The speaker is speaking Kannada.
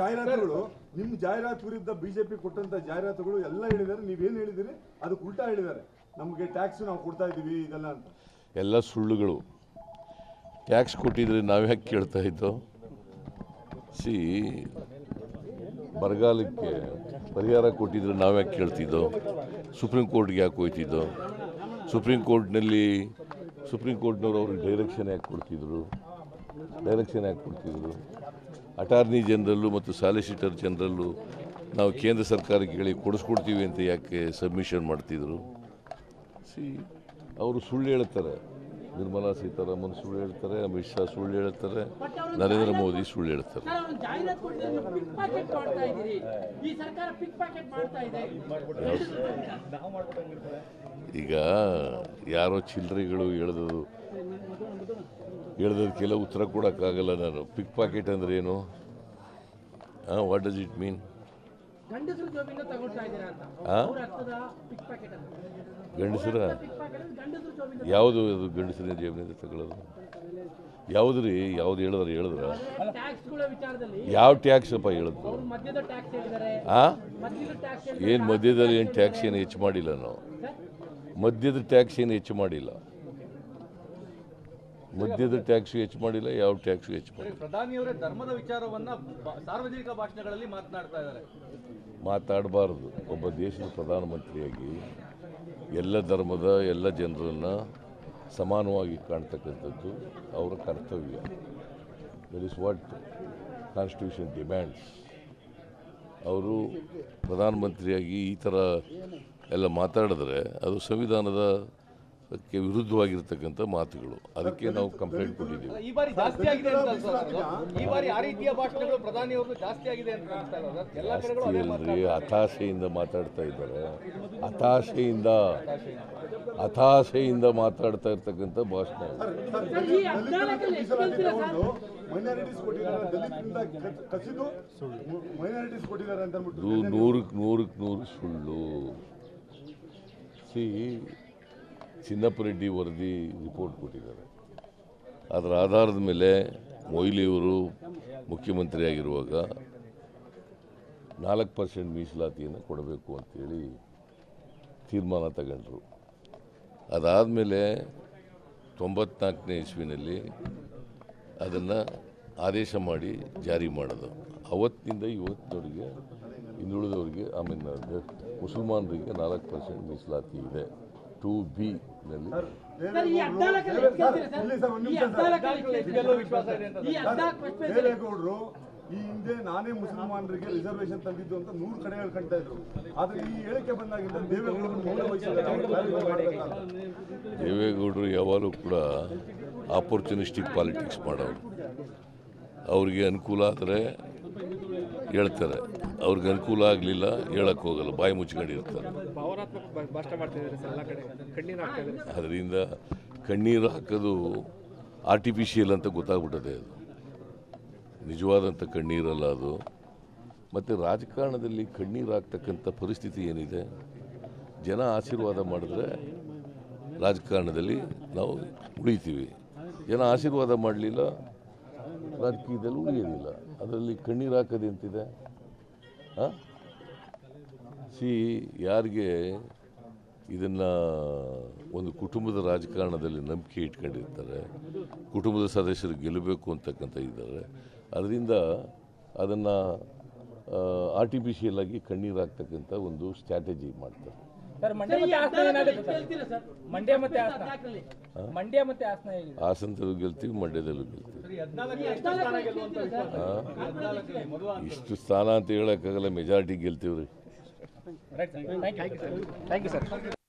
ಜಾಹೀರಾತುಗಳು ನಿಮ್ ಜಾಹೀರಾತು ವಿರುದ್ಧ ಬಿಜೆಪಿ ಕೊಟ್ಟಂತ ಜಾಹೀರಾತುಗಳು ಎಲ್ಲ ಹೇಳಿದ್ದಾರೆ. ನೀವೇನ್ ಹೇಳಿದಿರಿ? ಅದಕ್ಕೆ ಉಲ್ಟಾ ಹೇಳಿದ್ದಾರೆ. ನಮಗೆ ಟ್ಯಾಕ್ಸ್ ನಾವು ಕೊಡ್ತಾ ಇದೀವಿ ಇದೆಲ್ಲ ಅಂತ. ಎಲ್ಲ ಸುಳ್ಳುಗಳು. ಟ್ಯಾಕ್ಸ್ ಕೊಟ್ಟಿದ್ರೆ ನಾವು ಯಾಕೆ ಕೇಳ್ತಾ ಇದ್ದೋ? ಸಿ ಬರಗಾಲಕ್ಕೆ ಪರಿಹಾರ ಕೊಟ್ಟಿದ್ರೆ ನಾವು ಯಾಕೆ ಕೇಳ್ತಿದ್ದೋ? ಸುಪ್ರೀಂ ಕೋರ್ಟ್ಗೆ ಯಾಕೆ ಹೋಯ್ತಿದ್ದೋ? ಸುಪ್ರೀಂ ಕೋರ್ಟ್ನಲ್ಲಿ ಸುಪ್ರೀಂ ಕೋರ್ಟ್ನವ್ರು ಅವ್ರಿಗೆ ಡೈರೆಕ್ಷನ್ ಯಾಕೆ ಕೊಡ್ತಿದ್ರು? ಡೈರೆಕ್ಷನ್ ಯಾಕೆ ಕೊಡ್ತಿದ್ರು. ಅಟಾರ್ನಿ ಜನರಲ್ಲು ಮತ್ತು ಸಾಲಿಸಿಟರ್ ಜನರಲ್ಲು ನಾವು ಕೇಂದ್ರ ಸರ್ಕಾರಕ್ಕೆ ಹೇಳಿ ಕೊಡಿಸ್ಕೊಡ್ತೀವಿ ಅಂತ ಯಾಕೆ ಸಬ್ಮಿಷನ್ ಮಾಡ್ತಿದ್ರು. ಸಿ, ಅವರು ಸುಳ್ಳು ಹೇಳ್ತಾರೆ. ನಿರ್ಮಲಾ ಸೀತಾರಾಮನ್ ಸುಳ್ಳು ಹೇಳ್ತಾರೆ, ಅಮಿತ್ ಶಾ ಸುಳ್ಳು ಹೇಳ್ತಾರೆ, ನರೇಂದ್ರ ಮೋದಿ ಸುಳ್ಳು ಹೇಳ್ತಾರೆ. ಈಗ ಯಾರೋ ಚಿಲ್ಲರೆಗಳು ಹೇಳ್ದದು ಹೇಳ್ದದಕ್ಕೆಲ್ಲ ಉತ್ತರ ಕೊಡೋಕ್ಕಾಗಲ್ಲ ನಾನು. ಪಿಕ್ ಪಾಕೆಟ್ ಅಂದ್ರೆ ಏನು? ವಾಟ್ ಡಸ್ ಇಟ್ ಮೀನ್ ಗಂಡಸರು ಯಾವುದು ಅದು ಗಂಡಸರ ಜೇಬಿನಿಂದ ತಗೊಳ್ಳೋದು? ಯಾವುದು ರೀ ಯಾವ್ದು ಹೇಳಿದ್ರ ಹೇಳಿದ್ರ? ಯಾವ ಟ್ಯಾಕ್ಸ್ ಅಪ್ಪ ಹೇಳಿದ್ರು ಹಾಂ ಏನು ಮಧ್ಯದಲ್ಲಿ ಏನು ಟ್ಯಾಕ್ಸ್ ಏನು ಹೆಚ್ಚು ಮಾಡಿಲ್ಲ ನಾವು? ಮಧ್ಯದ ಟ್ಯಾಕ್ಸ್ ಏನು ಹೆಚ್ಚು ಮಾಡಿಲ್ಲ? ಮದ್ಯದ ಟ್ಯಾಕ್ಸ್ ಹೆಚ್ಚು ಮಾಡಿಲ್ಲ ಯಾವ ಟ್ಯಾಕ್ಸ್ ಹೆಚ್ಚು ಮಾಡಿಲ್ಲ. ಪ್ರಧಾನಿಯವರೇ ಧರ್ಮದ ವಿಚಾರವನ್ನ ಸಾರ್ವಜನಿಕ ಭಾಷಣಗಳಲ್ಲಿ ಮಾತನಾಡ್ತಾ ಇದ್ದಾರೆ. ಮಾತಾಡಬಾರ್ದು. ಒಬ್ಬ ದೇಶದ ಪ್ರಧಾನಮಂತ್ರಿಯಾಗಿ ಎಲ್ಲ ಧರ್ಮದ ಎಲ್ಲ ಜನರನ್ನು ಸಮಾನವಾಗಿ ಕಾಣ್ತಕ್ಕಂಥದ್ದು ಅವರ ಕರ್ತವ್ಯ. That is what constitution demands ಅವರು ಪ್ರಧಾನಮಂತ್ರಿಯಾಗಿ ಈ ಥರ ಎಲ್ಲ ಮಾತಾಡಿದ್ರೆ ಅದು ಸಂವಿಧಾನದ ಕ್ಕೆ ವಿರುದ್ಧವಾಗಿರ್ತಕ್ಕಂಥ ಮಾತುಗಳು. ಅದಕ್ಕೆ ನಾವು ಕಂಪ್ಲೇಂಟ್ ಕೊಟ್ಟಿದ್ದೀವಿ. ಈ ಬಾರಿ ಜಾಸ್ತಿ ಆಗಿದೆ ಅಂತ ಅನ್ಸುತ್ತೆ ಅದು. ಈ ಬಾರಿ ಆ ರೀತಿಯ ಭಾಷಣಗಳು ಪ್ರಧಾನಿಯವರು ಜಾಸ್ತಿ ಆಗಿದೆ ಅಂತ ಕಾಣಿಸ್ತಾ ಇಲ್ಲ ಸರ್. ಎಲ್ಲ ಕಡೆಗಳು ಜಾಸ್ತಿ ಅದೇ ಅಲ್ರಿ ಹತಾಶೆಯಿಂದ ಮಾತಾಡ್ತಾ ಇದ್ದಾರೆ. ಹತಾಶೆಯಿಂದ ಹತಾಶೆಯಿಂದ ಮಾತಾಡ್ತಾ ಇರ್ತಕ್ಕಂಥ ಭಾಷಣ ಇದು. ಸರ್ ಮೈನಾರಿಟೀಸ್ ಕೊಟ್ಟಿದ್ದಾರೆ ದಲಿತರಿಂದ ಕ- ಕಸಿದು ಮೈನಾರಿಟೀಸ್ ಕೊಟ್ಟಿದ್ದಾರೆ ಅಂತ ಅಂದ್ಬಿಟ್ಟು ಇದು ನೂರಕ್ಕೆ ನೂರಕ್ಕೆ ನೂರು ಸುಳ್ಳು. ಸಿ ಚಿನ್ನಪ್ಪ ರೆಡ್ಡಿ ವರದಿ ರಿಪೋರ್ಟ್ ಕೊಟ್ಟಿದ್ದಾರೆ. ಅದರ ಆಧಾರದ ಮೇಲೆ ಮೊಯ್ಲಿಯವರು ಮುಖ್ಯಮಂತ್ರಿಯಾಗಿರುವಾಗ ನಾಲ್ಕು ಪರ್ಸೆಂಟ್ ಮೀಸಲಾತಿಯನ್ನು ಕೊಡಬೇಕು ಅಂತೇಳಿ ತೀರ್ಮಾನ ತಗೊಂಡ್ರು. ಅದಾದಮೇಲೆ ತೊಂಬತ್ನಾಲ್ಕನೇ ಇಸ್ವಿನಲ್ಲಿ ಅದನ್ನು ಆದೇಶ ಮಾಡಿ ಜಾರಿ ಮಾಡೋದು. ಅವತ್ತಿನಿಂದ ಇವತ್ತಿನವರಿಗೆ ಹಿಂದುಳಿದವರಿಗೆ ಆಮೇಲೆ ಮೀನ್ ಮುಸಲ್ಮಾನರಿಗೆ ನಾಲ್ಕು ಪರ್ಸೆಂಟ್ ಮೀಸಲಾತಿ ಇದೆ. ಟು ಬಿ ನಲ್ಲಿ. ದೇವೇಗೌಡರು ಈ ಹಿಂದೆ ನಾನೇ ಮುಸಲ್ಮಾನರಿಗೆ ರಿಸರ್ವೇಶನ್ ತಂದಿದ್ದು ಅಂತ ನೂರು ಕಡೆ ಹೇಳ್ಕೊಂತ ಇದ್ರು. ಆದ್ರೆ ಈ ಹೇಳಿಕೆ ಬಂದಾಗಿಂದ ದೇವೇಗೌಡರು ದೇವೇಗೌಡರು ಯಾವಾಗಲೂ ಕೂಡ ಆಪರ್ಚುನಿಸ್ಟಿಕ್ ಪಾಲಿಟಿಕ್ಸ್ ಮಾಡೋರು. ಅವ್ರಿಗೆ ಅನುಕೂಲ ಆದರೆ ಹೇಳ್ತಾರೆ. ಅವ್ರಿಗೆ ಅನುಕೂಲ ಆಗಲಿಲ್ಲ ಹೇಳಕ್ಕೆ ಹೋಗಲ್ಲ ಬಾಯಿ ಮುಚ್ಕೊಂಡಿರ್ತಾರೆ ಅದರಿಂದ ಕಣ್ಣೀರು ಹಾಕೋದು ಆರ್ಟಿಫಿಷಿಯಲ್ ಅಂತ ಗೊತ್ತಾಗ್ಬಿಟ್ಟದೆ ಅದು. ನಿಜವಾದಂಥ ಕಣ್ಣೀರಲ್ಲ ಅದು. ಮತ್ತು ರಾಜಕಾರಣದಲ್ಲಿ ಕಣ್ಣೀರು ಹಾಕ್ತಕ್ಕಂಥ ಪರಿಸ್ಥಿತಿ ಏನಿದೆ? ಜನ ಆಶೀರ್ವಾದ ಮಾಡಿದ್ರೆ ರಾಜಕಾರಣದಲ್ಲಿ ನಾವು ಉಳಿತೀವಿ. ಜನ ಆಶೀರ್ವಾದ ಮಾಡಲಿಲ್ಲ ರಾಜಕೀಯದಲ್ಲಿ ಉಳಿಯೋದಿಲ್ಲ ಅದರಲ್ಲಿ ಕಣ್ಣೀರು ಹಾಕೋದು ಅಂತಿದೆ ಹಾಂ? ಸಿ ಯಾರಿಗೆ ಇದನ್ನು ಒಂದು ಕುಟುಂಬದ ರಾಜಕಾರಣದಲ್ಲಿ ನಂಬಿಕೆ ಇಟ್ಕೊಂಡಿರ್ತಾರೆ ಕುಟುಂಬದ ಸದಸ್ಯರು ಗೆಲ್ಲಬೇಕು ಅಂತಕ್ಕಂಥ ಇದ್ದಾರೆ. ಅದರಿಂದ ಅದನ್ನು ಆರ್ಟಿಫಿಷಿಯಲ್ ಆಗಿ ಕಣ್ಣೀರು ಹಾಕ್ತಕ್ಕಂಥ ಒಂದು ಸ್ಟ್ರಾಟಜಿ ಮಾಡ್ತಾರೆ. ಸರ್ ಮಂಡ್ಯ ಮತ್ತೆ ಹಾಸನ ಏನಾಗುತ್ತೆ ಸರ್? ಮಂಡ್ಯ ಮತ್ತೆ ಹಾಸನ ಮಂಡ್ಯ ಮತ್ತೆ ಹಾಸನ ಹೇಗಿದೆ? ಹಾಸನದಲ್ಲೂ ಗೆಲ್ತೀವಿ ಮಂಡ್ಯದಲ್ಲೂ ಗೆಲ್ತೀವಿ. ಇಷ್ಟು ಸ್ಥಾನ ಅಂತ ಹೇಳೋಕ್ಕಾಗಲ್ಲ ಮೆಜಾರಿಟಿ ಗೆಲ್ತೀವಿ ರೀ right sir thank you thank you sir